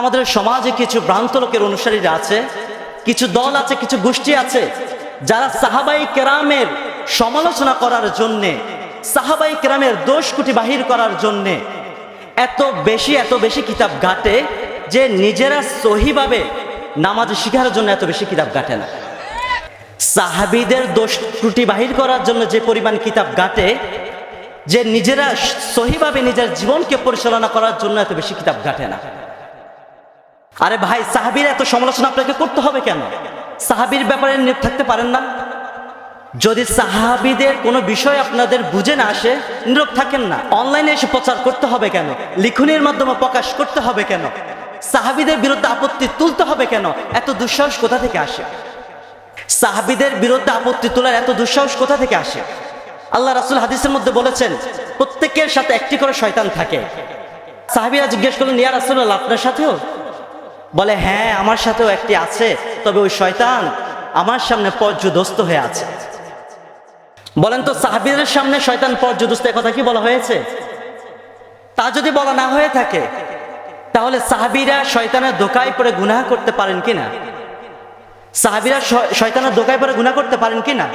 আমাদের সমাজে কিছু ভ্রান্ত লোকের অনুসারীরা আছে, কিছু দল আছে, কিছু গোষ্ঠী আছে, যারা সাহাবাই কেরামের সমালোচনা করার জন্যে, সাহাবাই কেরামের দোষ কুটি বাহির করার জন্যে এত বেশি এত বেশি কিতাব ঘাটে যে নিজেরা সহিভাবে নামাজ শিখার জন্য এত বেশি কিতাব ঘাটে না। সাহাবিদের দোষ ত্রুটি বাহির করার জন্য যে পরিমাণ কিতাব ঘাটে, যে নিজেরা সহিভাবে নিজের জীবনকে পরিচালনা করার জন্য এত বেশি কিতাব ঘাটে না। আরে ভাই, সাহাবির এত সমালোচনা আপনাকে করতে হবে কেন? সাহাবির ব্যাপারে নীরব থাকতে পারেন না। যদি সাহাবিদের কোনো বিষয় আপনাদের বুঝে না আসে নীরব থাকেন না। অনলাইনে এসে প্রচার করতে হবে কেন? লিখনের মাধ্যমে প্রকাশ করতে হবে কেন? সাহাবিদের বিরুদ্ধে আপত্তি তুলতে হবে কেন? এত দুঃসাহস কোথা থেকে আসে? সাহাবিদের বিরুদ্ধে আপত্তি তোলার এত দুঃসাহস কোথা থেকে আসে? আল্লাহ রাসুল হাদিসের মধ্যে বলেছেন, প্রত্যেকের সাথে একটি করে শয়তান থাকে। সাহাবিরা জিজ্ঞেস করলেন, ইয়া রাসুল্লাহ আপনার সাথেও? বলে হ্যাঁ আমার সাথেও একটি আছে, তবে ওই শয়তান আমার সামনে পর্যদস্ত হয়ে আছে। বলেন তো, সাহাবিদের সামনে শয়তান পর্যদস্ত কথা কি বলা হয়েছে? তা যদি বলা না হয়ে থাকে, তাহলে সাহাবিরা শয়তানের দোকায় পরে গুনাহ করতে পারেন কিনা সাহাবিরা শয়তানের দোকায় পরে গুনাহ করতে পারেন কিনা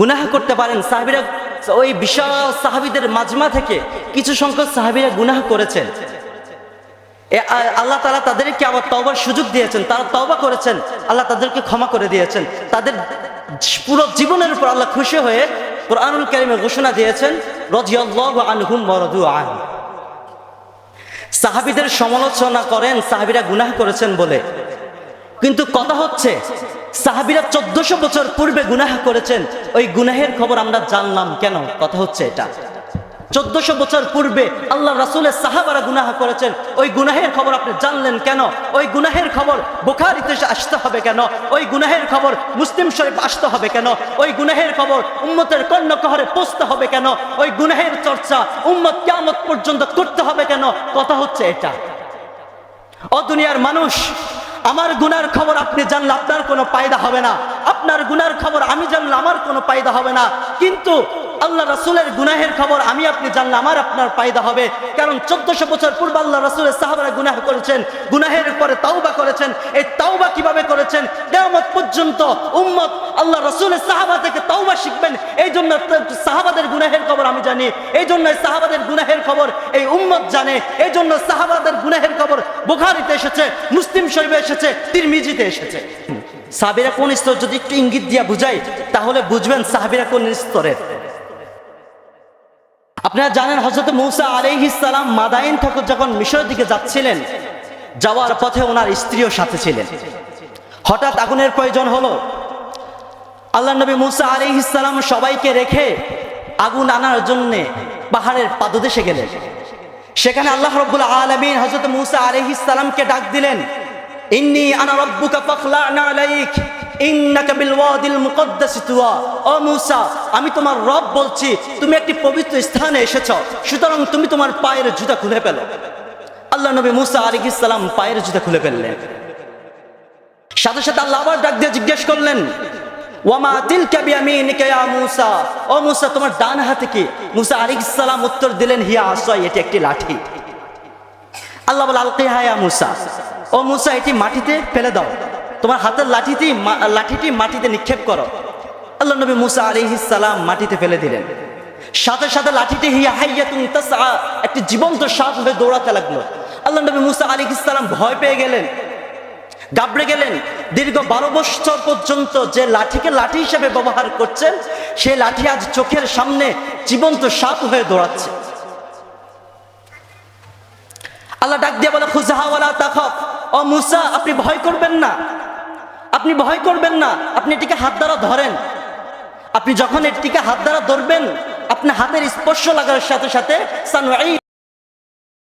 গুনাহ করতে পারেন। সাহাবিরা ওই বিশাল সাহাবিদের মাজমা থেকে কিছু সংখ্যক সাহাবিরা গুনাহ করেছেন। আল্লাহ তালা তাদেরকে আবার তওবার সুযোগ দিয়েছেন। তারা তওবা করেছেন। আল্লাহ তাদেরকে ক্ষমা করে দিয়েছেন। তাদের পুরো জীবনের উপর আল্লাহ খুশি হয়ে কোরআনুল কারিমে ঘোষণা দিয়েছেন সাহাবিদের সমালোচনা করেন, সাহাবিরা গুনাহ করেছেন বলে। কিন্তু কথা হচ্ছে, সাহাবিরা চোদ্দশো বছর পূর্বে গুনাহ করেছেন। ওই গুনাহের খবর আমরা জানলাম কেন? কথা হচ্ছে এটা। চোদ্দশো বছর পূর্বে আল্লাহ রাসুলের সাহাবারা গুনাহা করেছেন। ওই গুনাহের খবর আপনি জানলেন কেন? ওই গুনাহের খবর বোখারিতে আসতে হবে কেন? ওই গুনাহের খবর মুসলিম শরীফ আসতে হবে কেন? ওই গুনাহের খবর উম্মতের কর্ণকহরে পৌঁছতে হবে কেন? ওই গুনাহের চর্চা উম্মত কেমত পর্যন্ত করতে হবে কেন? কথা হচ্ছে এটা। ও দুনিয়ার মানুষ, আমার গুনার খবর আপনি জানলে আপনার কোনো পায়দা হবে না। আপনার গুনার খবর আমি জানলে আমার কোনো পায়দা হবে না। কিন্তু আল্লাহ রাসুলের গুনাহের খবর আমি আপনি জানলে আমার আপনার পায়দা হবে। কারণ চোদ্দশো বছর পূর্বে আল্লাহ রাসুলের সাহাবারা গুনাহ করেছেন, গুনাহের পরে তাওবা করেছেন। এই তাওবা কীভাবে করেছেন? কেয়ামত পর্যন্ত উম্মত আল্লাহ রাসুলের সাহাবা থেকে তাওবা শিখবেন। এই জন্য সাহাবাদের গুনাহের খবর আমি জানি। এই জন্য সাহাবাদের গুনাহের খবর এই উম্মত জানে। এই জন্য সাহাবাদের গুনাহের খবর বুখারিতে এসেছে, মুসলিম শরীফে এসেছে, তিরমিজিতে এসেছে। সাহাবিরা কোন স্তর যদি একটু ইঙ্গিত দিয়া বুঝাই তাহলে বুঝবেন সাহাবিরা কোন স্তরের। আপনারা জানেন হজরত মৌসা আলাইহিস সালাম মাদাইন ঠাকুর যখন মিশরের দিকে যাচ্ছিলেন, যাওয়ার পথে ওনার স্ত্রীও সাথে ছিলেন। হঠাৎ আগুনের প্রয়োজন হলো। আল্লাহ নবী মুসা আলাইহিস সালাম সবাইকে রেখে আগুন আনার জন্য পাহাড়ের পাদদেশে গেলেন। সেখানে আল্লাহ রব্বুল আলমিন হজরত মুসা আলাইহিস সালামকে ডাক দিলেন, ইন্নি আনা রব্বুকা ফাখলা'না আলাইক। আমি তোমার রব বলছি, তুমি একটি পবিত্র স্থানে এসেছ, সুতরাং তুমি তোমার পায়ের জুতা খুলে ফেলো। আল্লাহ নবী মুসা আলাইহিস সালাম পায়ের জুতা খুলে ফেললেন। সাথে সাথে আল্লাহ আবার ডাক দিয়ে জিজ্ঞেস করলেন ইয়া মূসা? তোমার ডান মূসা উত্তর দিলেন, হিয়া এটি একটি লাঠি। আল্লাহ মূসা? মূসা, এটি মাটিতে ফেলে দাও। তোমার হাতের লাঠিটি লাঠিটি মাটিতে নিক্ষেপ করো। আল্লাহ নবী মুসা সালাম মাটিতে ফেলে দিলেন। সাথে সাথে লাঠিটি হিয়া হাইয়াতুন তাসআ, একটি জীবন্ত সাপ হয়ে দৌড়াতে লাগল। আল্লাহ নবী মুসা আলাইহিস সালাম ভয় পেয়ে গেলেন, গাবড়ে গেলেন। দীর্ঘ বারো বছর পর্যন্ত যে লাঠিকে লাঠি হিসেবে ব্যবহার করছেন, সেই লাঠি আজ চোখের সামনে জীবন্ত সাপ হয়ে দৌড়াচ্ছে। আল্লাহ ডাক দিয়ে বলে খুজাহাওয়ালা তাখফ। ও মুসা, আপনি ভয় করবেন না। আপনি ভয় করবেন না, আপনি এটিকে হাত দ্বারা ধরেন। আপনি যখন এটিকে হাত দ্বারা ধরবেন আপনি হাতের স্পর্শ লাগার সাথে সাথে